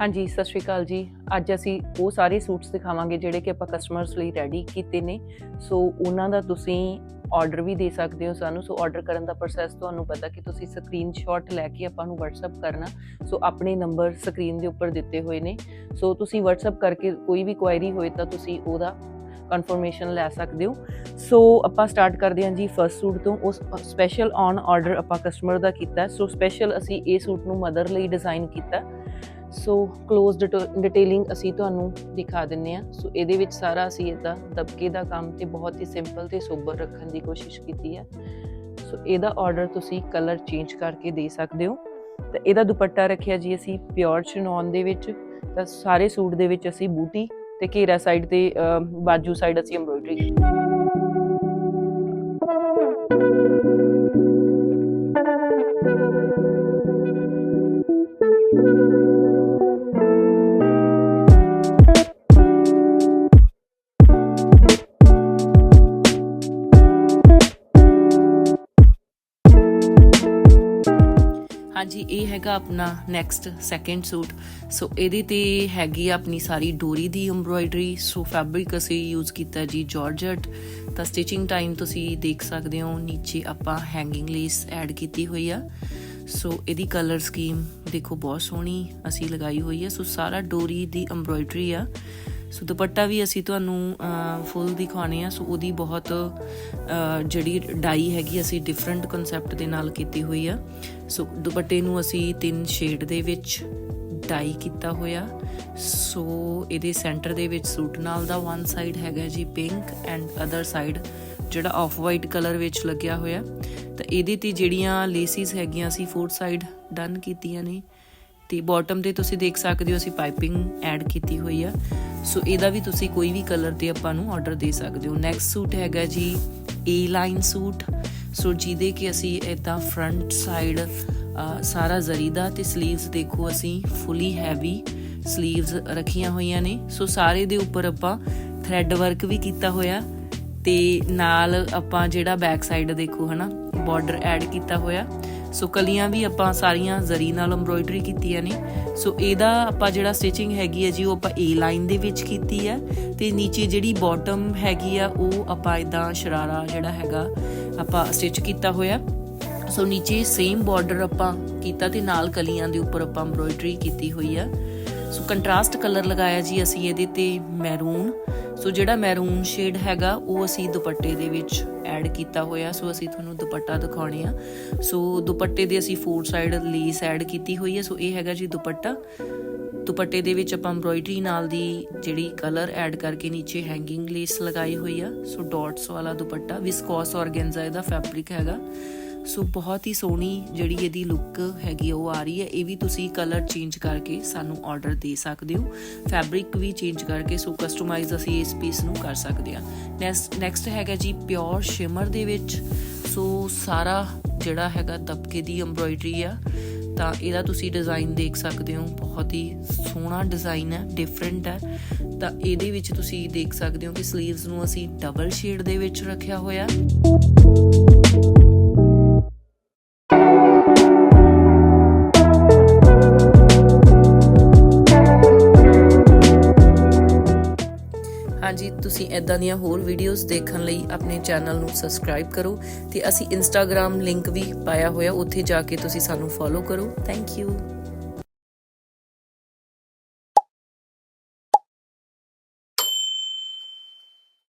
ਹਾਂਜੀ, ਸਤਿ ਸ਼੍ਰੀ ਅਕਾਲ ਜੀ। ਅੱਜ ਅਸੀਂ ਉਹ ਸਾਰੇ ਸੂਟਸ ਦਿਖਾਵਾਂਗੇ ਜਿਹੜੇ ਕਿ ਆਪਾਂ ਕਸਟਮਰਸ ਲਈ ਰੈਡੀ ਕੀਤੇ ਨੇ। ਸੋ ਉਹਨਾਂ ਦਾ ਤੁਸੀਂ ਆਰਡਰ ਵੀ ਦੇ ਸਕਦੇ ਹੋ ਸਾਨੂੰ। ਸੋ ਆਰਡਰ ਕਰਨ ਦਾ ਪ੍ਰੋਸੈਸ ਤੁਹਾਨੂੰ ਪਤਾ ਕਿ ਤੁਸੀਂ ਸਕਰੀਨਸ਼ਾਟ ਲੈ ਕੇ ਆਪਾਂ ਨੂੰ WhatsApp ਕਰਨਾ। ਸੋ ਆਪਣੇ ਨੰਬਰ ਸਕਰੀਨ ਦੇ ਉੱਪਰ ਦਿੱਤੇ ਹੋਏ ਨੇ। ਸੋ ਤੁਸੀਂ WhatsApp ਕਰਕੇ ਕੋਈ ਵੀ ਕੁਆਇਰੀ ਹੋਏ ਤਾਂ ਤੁਸੀਂ ਉਹਦਾ ਕਨਫਰਮੇਸ਼ਨ ਲੈ ਸਕਦੇ ਹੋ। ਸੋ ਆਪਾਂ ਸਟਾਰਟ ਕਰਦੇ ਹਾਂ ਜੀ ਫਰਸਟ ਸੂਟ ਤੋਂ। ਉਸ ਸਪੈਸ਼ਲ ਔਨ ਆਰਡਰ ਆਪਾਂ ਕਸਟਮਰ ਦਾ ਕੀਤਾ। ਸੋ ਸਪੈਸ਼ਲ ਅਸੀਂ ਇਹ ਸੂਟ ਨੂੰ ਮਦਰ ਲਈ ਡਿਜ਼ਾਈਨ ਕੀਤਾ। ਸੋ ক্লোਜ਼ ਡਿਟੇਲਿੰਗ ਅਸੀਂ ਤੁਹਾਨੂੰ ਦਿਖਾ ਦਿੰਨੇ ਆ ਸੋ ਇਹਦੇ ਵਿੱਚ ਸਾਰਾ ਅਸੀਂ ਇਹਦਾ ਦਬਕੇ ਦਾ ਕੰਮ ਤੇ ਬਹੁਤ ਹੀ ਸਿੰਪਲ ਤੇ ਸੋਬਰ ਰੱਖਣ ਦੀ ਕੋਸ਼ਿਸ਼ ਕੀਤੀ ਹੈ। ਸੋ ਇਹਦਾ ਆਰਡਰ ਤੁਸੀਂ ਕਲਰ ਚੇਂਜ ਕਰਕੇ ਦੇ ਸਕਦੇ ਹੋ। ਤੇ ਇਹਦਾ ਦੁਪੱਟਾ ਰੱਖਿਆ ਜੀ ਅਸੀਂ ਪਿਓਰ ਚਨੌਨ ਦੇ ਵਿੱਚ। ਤਾਂ ਸਾਰੇ ਸੂਟ ਦੇ ਵਿੱਚ ਅਸੀਂ ਬੂਟੀ ਤੇ ਘੇਰਾ ਸਾਈਡ ਤੇ ਬਾਜੂ ਸਾਈਡ ਅਸੀਂ ਐਮਬ੍ਰੋਇਡਰੀ ਕੀਤੀ ਹਾਂਜੀ, ਇਹ ਹੈਗਾ ਆਪਣਾ ਨੈਕਸਟ ਸੈਕੰਡ ਸੂਟ ਸੋ ਇਹਦੇ ਤੇ ਹੈਗੀ ਆ ਆਪਣੀ ਸਾਰੀ ਡੋਰੀ ਦੀ ਐਮਬ੍ਰੋਇਡਰੀ ਸੋ ਫੈਬਰਿਕ ਅਸੀਂ ਯੂਜ਼ ਕੀਤਾ ਜੀ ਜਾਰਜਟ ਤਾਂ ਸਟਿਚਿੰਗ ਟਾਈਮ ਤੁਸੀਂ ਦੇਖ ਸਕਦੇ ਹੋ, ਨੀਚੇ ਆਪਾਂ ਹੈਂਗਿੰਗ ਲੇਸ ਐਡ ਕੀਤੀ ਹੋਈ ਆ। ਸੋ ਇਹਦੀ ਕਲਰ ਸਕੀਮ ਦੇਖੋ ਬਹੁਤ ਸੋਹਣੀ ਅਸੀਂ ਲਗਾਈ ਹੋਈ ਹੈ ਸੋ ਸਾਰਾ ਡੋਰੀ ਦੀ ਐਮਬ੍ਰੋਇਡਰੀ ਆ। ਸੋ ਦੁਪੱਟਾ ਵੀ ਅਸੀਂ ਤੁਹਾਨੂੰ ਫੁੱਲ ਦਿਖਾਉਣੇ ਆ। ਸੋ ਉਹਦੀ ਬਹੁਤ ਜਿਹੜੀ ਡਾਈ ਹੈਗੀ, ਅਸੀਂ ਡਿਫਰੈਂਟ ਕਨਸੈਪਟ ਦੇ ਨਾਲ ਕੀਤੀ ਹੋਈ ਆ। ਸੋ ਦੁਪੱਟੇ ਨੂੰ ਅਸੀਂ ਤਿੰਨ ਸ਼ੇਡ ਦੇ ਵਿੱਚ ਡਾਈ ਕੀਤਾ ਹੋਇਆ। ਸੋ ਇਹਦੇ ਸੈਂਟਰ ਦੇ ਵਿੱਚ ਸੂਟ ਨਾਲ ਦਾ ਵਨ ਸਾਈਡ ਹੈਗਾ ਜੀ ਪਿੰਕ ਐਂਡ ਅਦਰ ਸਾਈਡ ਜਿਹੜਾ ਆਫ ਵਾਈਟ ਕਲਰ ਵਿੱਚ ਲੱਗਿਆ ਹੋਇਆ। ਤਾਂ ਇਹਦੇ ਤੇ ਜਿਹੜੀਆਂ ਲੇਸਿਸ ਹੈਗੀਆਂ, ਅਸੀਂ ਫੋਰ ਸਾਈਡ ਡਨ ਕੀਤੀਆਂ ਨੇ। ਤੇ ਬਾਟਮ ਤੇ ਤੁਸੀਂ ਦੇਖ ਸਕਦੇ ਹੋ ਅਸੀਂ ਪਾਈਪਿੰਗ ਐਡ ਕੀਤੀ ਹੋਈ ਆ। ਸੋ ਇਹਦਾ ਵੀ ਤੁਸੀਂ ਕੋਈ ਵੀ ਕਲਰ ਤੇ ਆਪਾਂ ਨੂੰ ਆਰਡਰ ਦੇ ਸਕਦੇ ਹੋ। ਨੈਕਸਟ ਸੂਟ ਹੈਗਾ ਜੀ ਏ ਲਾਈਨ ਸੂਟ। ਸੋ ਜਿਹਦੇ ਕਿ ਅਸੀਂ ਇਦਾਂ ਫਰੰਟ ਸਾਈਡ ਸਾਰਾ ਜ਼ਰੀ ਦਾ ਤੇ 슬ੀਵਸ ਦੇਖੋ ਅਸੀਂ ਫੁੱਲੀ ਹੈਵੀ 슬ੀਵਸ ਰੱਖੀਆਂ ਹੋਈਆਂ ਨੇ। ਸੋ ਸਾਰੇ ਦੇ ਉੱਪਰ ਆਪਾਂ ਥ੍ਰੈਡ ਵਰਕ ਵੀ ਕੀਤਾ ਹੋਇਆ। ਤੇ ਨਾਲ ਆਪਾਂ ਜਿਹੜਾ ਬੈਕ ਸਾਈਡ ਦੇਖੋ ਹਨਾ ਬਾਰਡਰ ਐਡ ਕੀਤਾ ਹੋਇਆ। ਸੋ ਕਲੀਆਂ ਵੀ ਆਪਾਂ ਸਾਰੀਆਂ ਜ਼ਰੀ ਨਾਲ ਐਮਬ੍ਰੋਇਡਰੀ ਕੀਤੀਆਂ ਨੇ। ਸੋ ਇਹਦਾ ਆਪਾਂ ਜਿਹੜਾ ਸਟਿਚਿੰਗ ਹੈਗੀ ਹੈ ਜੀ, ਉਹ ਆਪਾਂ ਏ ਲਾਈਨ ਦੇ ਵਿੱਚ ਕੀਤੀ ਹੈ। ਤੇ ਨੀਚੇ ਜਿਹੜੀ ਬਾਟਮ ਹੈਗੀ ਆ, ਉਹ ਆਪਾਂ ਇਦਾਂ ਸ਼ਰਾਰਾ ਜਿਹੜਾ ਹੈਗਾ, ਆਪਾਂ ਸਟਿਚ ਕੀਤਾ ਹੋਇਆ। ਸੋ ਨੀਚੇ ਸੇਮ ਬਾਰਡਰ ਆਪਾਂ ਕੀਤਾ ਤੇ ਨਾਲ ਕਲੀਆਂ ਦੇ ਉੱਪਰ ਆਪਾਂ ਐਮਬ੍ਰੋਇਡਰੀ ਕੀਤੀ ਹੋਈ ਆ। ਸੋ ਕੰਟਰਾਸਟ ਕਲਰ ਲਗਾਇਆ ਜੀ ਅਸੀਂ ਇਹਦੇ ਤੇ ਮੈਰੂਨ ਸੋ ਜਿਹੜਾ ਮੈਰੂਨ ਸ਼ੇਡ ਹੈਗਾ, ਉਹ ਅਸੀਂ ਦੁਪੱਟੇ ਦੇ ਵਿੱਚ ਐਡ ਕੀਤਾ ਹੋਇਆ। ਸੋ ਅਸੀਂ ਤੁਹਾਨੂੰ ਦੁਪੱਟਾ ਦਿਖਾਉਣੇ ਆ। ਸੋ ਦੁਪੱਟੇ ਦੇ ਅਸੀਂ ਫੋਰ ਸਾਈਡ ਲੇਸ ਐਡ ਕੀਤੀ ਹੋਈ ਹੈ। ਸੋ ਇਹ ਹੈਗਾ ਜੀ ਦੁਪੱਟਾ। ਦੁਪੱਟੇ ਦੇ ਵਿੱਚ ਆਪਾਂ ਐਮਬ੍ਰੋਇਡਰੀ ਨਾਲ ਦੀ ਜਿਹੜੀ ਕਲਰ ਐਡ ਕਰਕੇ ਨੀਚੇ ਹੈਂਗਿੰਗ ਲੇਸ ਲਗਾਈ ਹੋਈ ਆ। ਸੋ ਡਾਟਸ ਵਾਲਾ ਦੁਪੱਟਾ। ਵਿਸਕੋਸ ਆਰਗੈਂਜ਼ਾ ਇਹਦਾ ਫੈਬਰਿਕ ਹੈਗਾ। ਸੋ ਬਹੁਤ ਹੀ ਸੋਹਣੀ ਜਿਹੜੀ ਇਹਦੀ ਲੁੱਕ ਹੈਗੀ ਉਹ ਆ ਰਹੀ ਹੈ। ਇਹ ਵੀ ਤੁਸੀਂ ਕਲਰ ਚੇਂਜ ਕਰਕੇ ਸਾਨੂੰ ਆਰਡਰ ਦੇ ਸਕਦੇ ਹੋ। ਫੈਬਰਿਕ ਵੀ ਚੇਂਜ ਕਰਕੇ ਸੋ ਕਸਟਮਾਈਜ਼ ਅਸੀਂ ਇਸ ਪੀਸ ਨੂੰ ਕਰ ਸਕਦੇ ਹਾਂ। ਨੈਕਸਟ ਨੈਕਸਟ ਹੈਗਾ ਜੀ ਪਿਓਰ ਸ਼ਿਮਰ ਦੇ ਵਿੱਚ। ਸੋ ਸਾਰਾ ਜਿਹੜਾ ਹੈਗਾ ਦਬਕੇ ਦੀ ਐਮਬ੍ਰੋਇਡਰੀ ਆ, ਤਾਂ ਇਹਦਾ ਤੁਸੀਂ ਡਿਜ਼ਾਈਨ ਦੇਖ ਸਕਦੇ ਹੋ। ਬਹੁਤ ਹੀ ਸੋਹਣਾ ਡਿਜ਼ਾਈਨ ਹੈ ਡਿਫਰੈਂਟ ਹੈ। ਤਾਂ ਇਹਦੇ ਵਿੱਚ ਤੁਸੀਂ ਦੇਖ ਸਕਦੇ ਹੋ ਕਿ 슬ੀਵਸ ਨੂੰ ਅਸੀਂ ਡਬਲ ਸ਼ੇਡ ਦੇ ਵਿੱਚ ਰੱਖਿਆ ਹੋਇਆ। ਜੀ, ਤੁਸੀਂ ਇਦਾਂ ਦੀਆਂ ਹੋਰ ਵੀਡੀਓਜ਼ ਦੇਖਣ ਲਈ ਆਪਣੇ ਚੈਨਲ ਨੂੰ ਸਬਸਕ੍ਰਾਈਬ ਕਰੋ ਤੇ ਅਸੀਂ ਇੰਸਟਾਗ੍ਰam ਲਿੰਕ ਵੀ ਪਾਇਆ ਹੋਇਆ, ਉੱਥੇ ਜਾ ਕੇ ਤੁਸੀਂ ਸਾਨੂੰ ਫੋਲੋ ਕਰੋ। Thank you